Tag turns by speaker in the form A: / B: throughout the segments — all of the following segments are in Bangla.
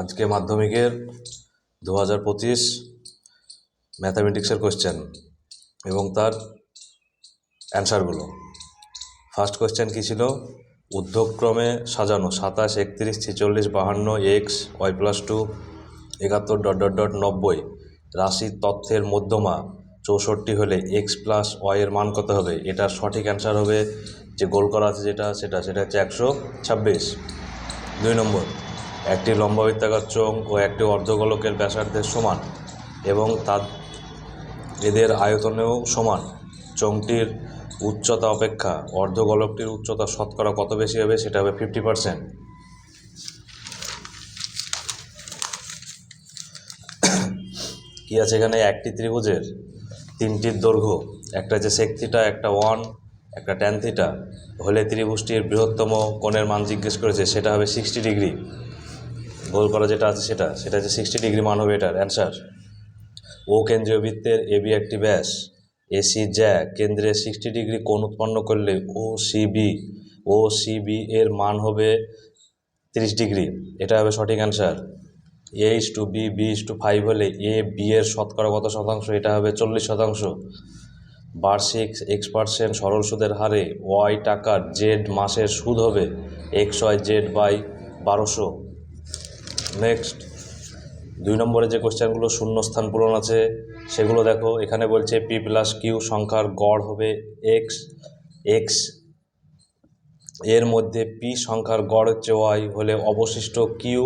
A: আজকে মাধ্যমিকের দু হাজার পঁচিশ ম্যাথামেটিক্সের কোশ্চেন এবং তার অ্যান্সারগুলো। ফার্স্ট কোশ্চেন কী ছিল? ঊর্ধ্বক্রমে সাজানো সাতাশ, একত্রিশ, ছেচল্লিশ, বাহান্ন, এক্স, ওয়াই প্লাস টু, একাত্তর, ডট ডট ডট, নব্বই। রাশির তথ্যের মধ্যমা চৌষট্টি হলে এক্স প্লাস ওয়াইয়ের মান কত হবে? এটার সঠিক অ্যান্সার হবে, যে গোল করা আছে যেটা, সেটা সেটা হচ্ছে একশো ছাব্বিশ। দুই নম্বর। একটি লম্বাবৃত্তাকার চোঙ ও একটি অর্ধগোলকের ব্যাসার্ধের সমান এবং তার এদের আয়তনেও সমান। চোঙটির উচ্চতা অপেক্ষা অর্ধগোলকটির উচ্চতা শতকরা কত বেশি হবে সেটা হবে ফিফটি পার্সেন্ট কী আছে এখানে? একটি ত্রিভুজের তিনটির দৈর্ঘ্য। একটা যে সেক থিটা একটা ওয়ান একটা ট্যান থিটা হলে ত্রিভুজটির বৃহত্তম কোণের মান জিজ্ঞেস করেছে, সেটা হবে সিক্সটি ডিগ্রি গোল করা যেটা আছে সেটা সেটা হচ্ছে সিক্সটি ডিগ্রি মান হবে এটার অ্যান্সার ও কেন্দ্রীয় বৃত্তের এবি একটি ব্যাস এসি জ্যা কেন্দ্রে সিক্সটি ডিগ্রি কোণ উৎপন্ন করলে ও সিবি ও সিবি এর মান হবে তিরিশ ডিগ্রি এটা হবে সঠিক answer A is to B B is to five হলে এ বি এর শতকরা কত শতাংশ, এটা হবে চল্লিশ শতাংশ। বার্ষিক এক্স পার্সেন্ট সরল সুদের হারে ওয়াই টাকার জেড মাসের সুদ হবে এক্স ওয়াই জেড বাই বারোশো। নেক্সট দুই নম্বরে যে কোশ্চেনগুলো শূন্যস্থান পূরণ আছে, সেগুলো দেখো। এখানে বলছে পি প্লাস কিউ সংখ্যার গড় হবে এক্স এক্সের মধ্যে পি সংখ্যার গড় হচ্ছে ওয়াই হলে অবশিষ্ট কিউ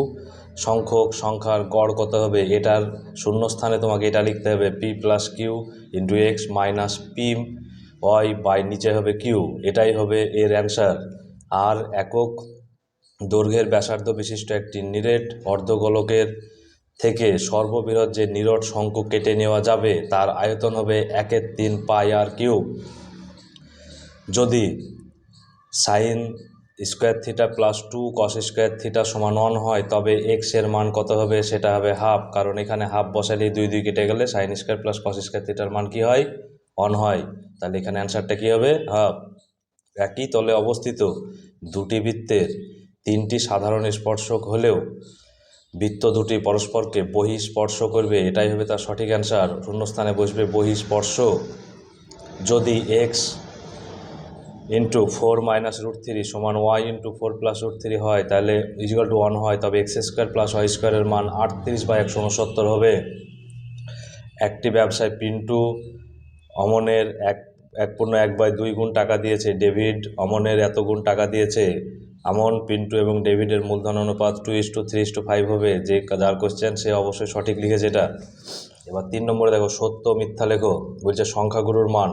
A: সংখ্যক সংখ্যার গড় কত হবে? এটার শূন্যস্থানে তোমাকে এটা লিখতে হবে P plus Q into X minus P Y by নিচে হবে কিউ এটাই হবে এর অ্যান্সার আর একক দৈর্ঘ্যের ব্যাসার্ধ বিশিষ্ট একটি নিরেট অর্ধগোলকের থেকে সর্ববৃহৎ যে নিরট শঙ্খ কেটে নেওয়া যাবে, তার আয়তন হবে একের তিন পাই আর কিউব। যদি sine square theta plus two cos square theta সমান ওয়ান হয়, তবে এক্সের মান কত হবে সেটা হবে হাফ, কারণ এখানে হাফ বসালে দুই দুই কেটে গেলে sine square plus cos square থিটার মান কি হয়? ওয়ান হয়। তাহলে এখানে অ্যান্সারটা কী হবে? হাফ। একই তলে অবস্থিত দুটি বৃত্তের তিনটি সাধারণ স্পর্শক হলেও বৃত্ত দুটি পরস্পরকে বহিঃস্পর্শ করবে, এটাই হবে তার সঠিক অ্যান্সার শূন্যস্থানে বসবে বহিঃস্পর্শ যদি X into four minus root three সমান Y into four plus root three হয়, তাহলে ইজিক্যাল টু ওয়ান হয়, তবে এক্স স্কোয়ার প্লাস ওয়াই স্কোয়ারের মান আটত্রিশ বা একশো উনসত্তর হবে। একটি ব্যবসায় পিন্টু অমনের এক এক পূর্ণ এক বাই দুই গুণ টাকা দিয়েছে, ডেভিড অমনের এত গুণ টাকা দিয়েছে। আমন, পিন্টু এবং ডেভিডের মূলধন অনুপাত two is to three is to five হবে। যে যার কোশ্চেন সে অবশ্যই সঠিক লিখেছে এটা। এবার তিন নম্বরে দেখো, সত্য মিথ্যা লেখো। বলছে সংখ্যাগুরুর মান।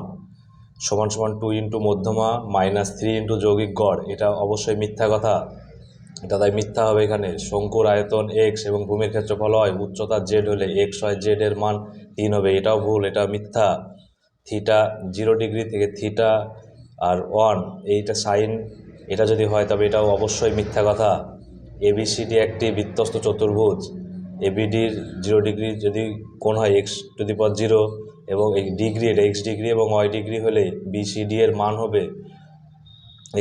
A: সমান সমান টু ইন্টু মধ্যমা মাইনাস থ্রি ইন্টু যৌগিক গড়। এটা অবশ্যই মিথ্যা কথা। এটা তাই মিথ্যা হবে এখানে। শঙ্কুর আয়তন এক্স এবং ভূমির ক্ষেত্রফল হয় উচ্চতা জেড হলে এক্স হয় জেড এর মান তিন হবে। এটাও ভুল, এটা মিথ্যা। থিটা জিরো ডিগ্রি থেকে থিটা আর ওয়ান এইটা সাইন এটা যদি হয়, তবে এটাও অবশ্যই মিথ্যা কথা। এবিসিডি একটি বৃত্তস্ত চতুর্ভুজ। এবিডির জিরো ডিগ্রি যদি কোণ হয় X to the power zero এবং এই ডিগ্রি এটা এক্স ডিগ্রি এবং ওয়াই ডিগ্রি হলে বিসিডি এর মান হবে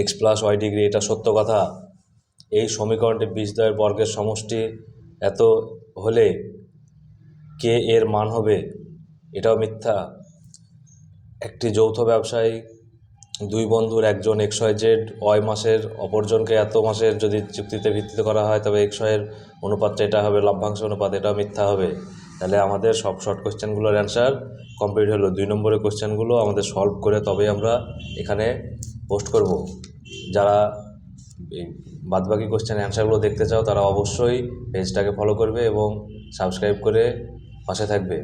A: এক্স প্লাস ওয়াই ডিগ্রি এটা সত্য কথা। এই সমীকরণটি বীজদ্বয়ের বর্গের সমষ্টি এত হলে কে এর মান হবে, এটাও মিথ্যা। একটি যৌথ ব্যবসায়ী দুই বন্ধুর একজন এক্স ওয়াই জেড ওয়াই মাসের অপরজনকে এত মাসের যদি চুক্তিতে ভিত্তিতে করা হয়, তবে এক্স ওয়াইয়ের অনুপাতটা এটা হবে, লভ্যাংশ অনুপাত এটাও মিথ্যা হবে। তাহলে আমাদের সব শর্ট কোশ্চেনগুলোর অ্যান্সার কমপ্লিট হলো। দুই নম্বরের কোশ্চেনগুলো আমাদের সলভ করে তবে আমরা এখানে পোস্ট করব। যারা বাদবাকি কোশ্চেন অ্যান্সারগুলো দেখতে চাও, তারা অবশ্যই পেজটাকে ফলো করবে এবং সাবস্ক্রাইব করে পাশে থাকবে।